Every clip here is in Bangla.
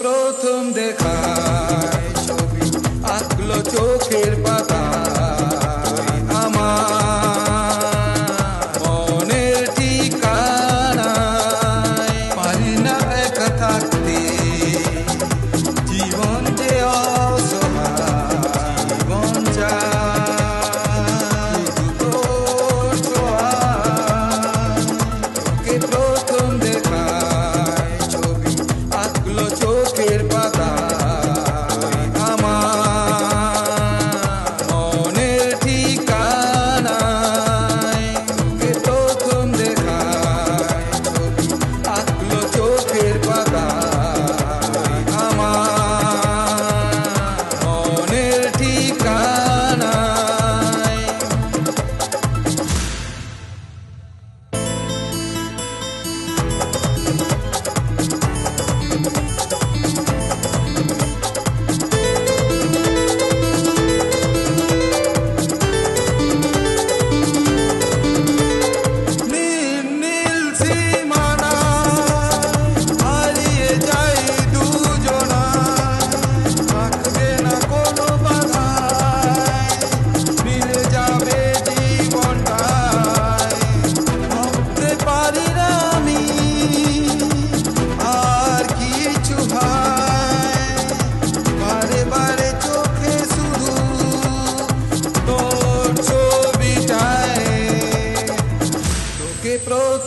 প্রথম দেখা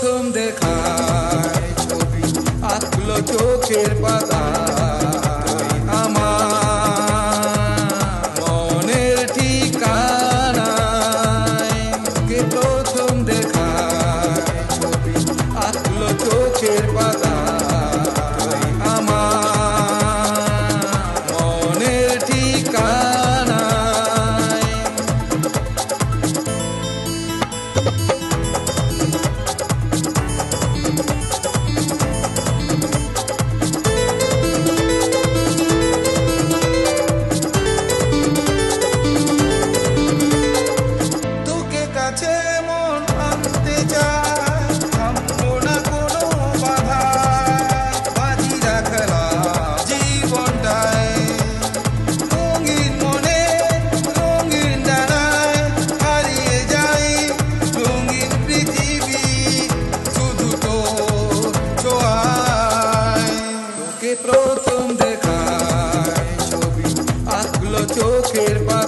প্রথম দেখায় ছবি। আঁকলো চোখের পাতা। toque el pan.